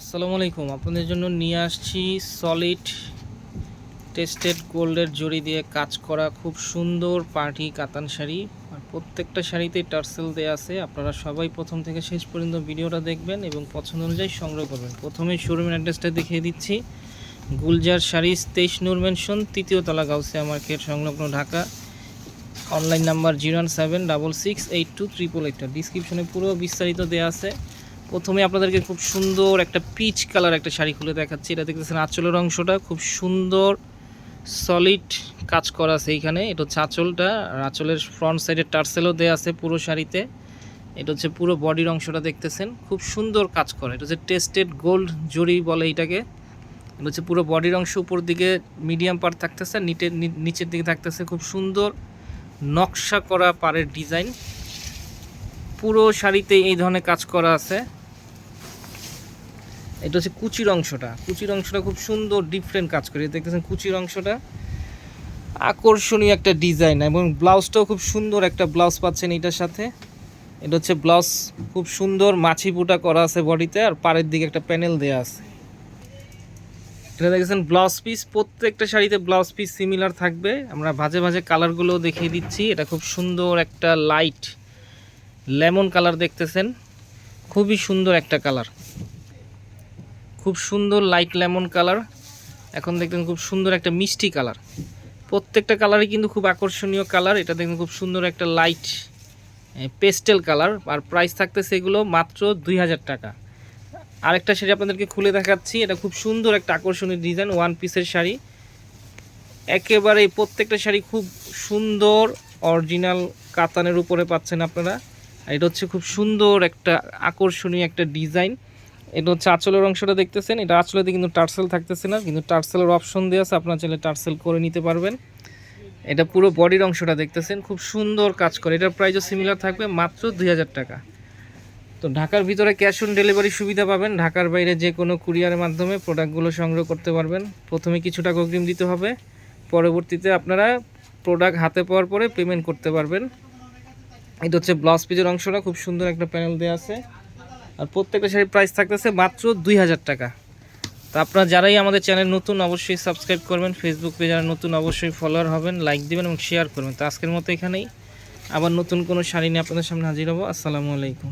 আসসালামু আলাইকুম। আপনাদের জন্য নিয়ে আসছি সলিড টেস্টেড গোল্ডের জড়ি দিয়ে কাজ করা খুব সুন্দর পার্টি কাতান শাড়ি। আর প্রত্যেকটা শাড়িতে টার্সেল দেওয়া আছে। আপনারা সবাই প্রথম থেকে শেষ পর্যন্ত ভিডিওটা দেখবেন এবং পছন্দ অনুযায়ী সংগ্রহ করবেন। প্রথমে শোরুমের অ্যাড্রেসটা দেখিয়ে দিচ্ছি। গুলজার শাড়িস তেইশ নূর মেনশন তৃতীয় তলা গাউসিয়া মার্কেট, সংলগ্ন Dhaka. Online number zero one seven double six eight two triple এইটটা ডিসক্রিপশনে পুরো বিস্তারিত দেওয়া আছে। প্রথমে আপনাদেরকে খুব সুন্দর একটা পিচ কালার একটা শাড়ি খুলে দেখাচ্ছি। এটা দেখতেছেন আঁচলের অংশটা, খুব সুন্দর সলিড কাজ করা আছে এইখানে। এটা হচ্ছে আঁচলটা, আর আঁচলের ফ্রন্ট সাইডে টার্সেলও দেওয়া আছে পুরো শাড়িতে। এটা হচ্ছে পুরো বডির অংশটা দেখতেছেন, খুব সুন্দর কাজ করা। এটা হচ্ছে টেস্টেড গোল্ড জরি বলে এইটাকে। এটা হচ্ছে পুরো বডির অংশ উপর দিকে মিডিয়াম পার্ট থাকতেছে নিটের নিচের দিকে থাকতেছে। খুব সুন্দর নকশা করা পাড়ের ডিজাইন পুরো শাড়িতে এই ধরনের কাজ করা আছে। এটা হচ্ছে কুচির অংশটা। কুচির অংশটা খুব সুন্দর ডিফারেন্ট কাজ করে। দেখতেছেন কুচির অংশটা। আকর্ষণীয় একটা ডিজাইন এবং ব্লাউজটাও খুব সুন্দর একটা ব্লাউজ পাচ্ছেন এটার সাথে। এটা হচ্ছে ব্লাউজ খুব সুন্দর, মাছি বুটা করা আছে বডিতে আর পাড়ের দিকে একটা প্যানেল দেওয়া আছে। এটা দেখেছেন ব্লাউজ পিস প্রত্যেকটা শাড়িতে ব্লাউজ পিস সিমিলার থাকবে। আমরা ভাজে ভাজে কালারগুলো দেখিয়ে দিচ্ছি। এটা খুব সুন্দর একটা লাইট লেমন কালার দেখতেছেন। খুবই সুন্দর একটা কালার খুব সুন্দর লাইট লেমন কালার এখন দেখবেন খুব সুন্দর একটা মিষ্টি কালার প্রত্যেকটা কালারই কিন্তু খুব আকর্ষণীয় কালার এটা দেখবেন খুব সুন্দর একটা লাইট পেস্টেল কালার আর প্রাইস থাকতেছে এগুলো মাত্র দুই হাজার টাকা। আরেকটা শাড়ি আপনাদেরকে খুলে দেখাচ্ছি। এটা খুব সুন্দর একটা আকর্ষণীয় ডিজাইন ওয়ান পিসের শাড়ি। একেবারে প্রত্যেকটা শাড়ি খুব সুন্দর অরিজিনাল কাতানের উপরে পাচ্ছেন আপনারা। এটা হচ্ছে খুব সুন্দর একটা আকর্ষণীয় একটা ডিজাইন এটা হচ্ছে আঁচলের অংশটা দেখতেছেন, এটা আঁচলেতে কিন্তু টার্সেল থাকতেছে না, কিন্তু টার্সেলের অপশন দেওয়া আছে, আপনারা চাইলে টার্সেল করে নিতে পারবেন। এটা পুরো বডির অংশটা দেখতেছেন, খুব সুন্দর কাজ করে, এটার প্রাইসও সিমিলার থাকবে মাত্র দুই হাজার টাকা। তো ঢাকার ভিতরে ক্যাশ অন ডেলিভারি সুবিধা পাবেন, ঢাকার বাইরে যে কোনো কুরিয়ারের মাধ্যমে প্রোডাক্টগুলো সংগ্রহ করতে পারবেন। প্রথমে কিছু টাকা অগ্রিম দিতে হবে, পরবর্তীতে আপনারা প্রোডাক্ট হাতে পাওয়ার পরে পেমেন্ট করতে পারবেন। এটা হচ্ছে ব্লাউজ পিজের অংশটা, খুব সুন্দর একটা প্যানেল দেওয়া আছে। আর প্রত্যেকটা শাড়ির প্রাইস থাকতেছে মাত্র দুই হাজার টাকা। তো আপনারা যারাই আমাদের চ্যানেল নতুন, অবশ্যই সাবস্ক্রাইব করবেন। ফেসবুক পেজ যারা নতুন, অবশ্যই ফলোয়ার হবেন লাইক দেবেন এবং শেয়ার করবেন। তো আজকের মতো এখানেই। আবার নতুন কোনো শাড়ি নিয়ে আপনাদের সামনে হাজির হব। আসসালামু আলাইকুম।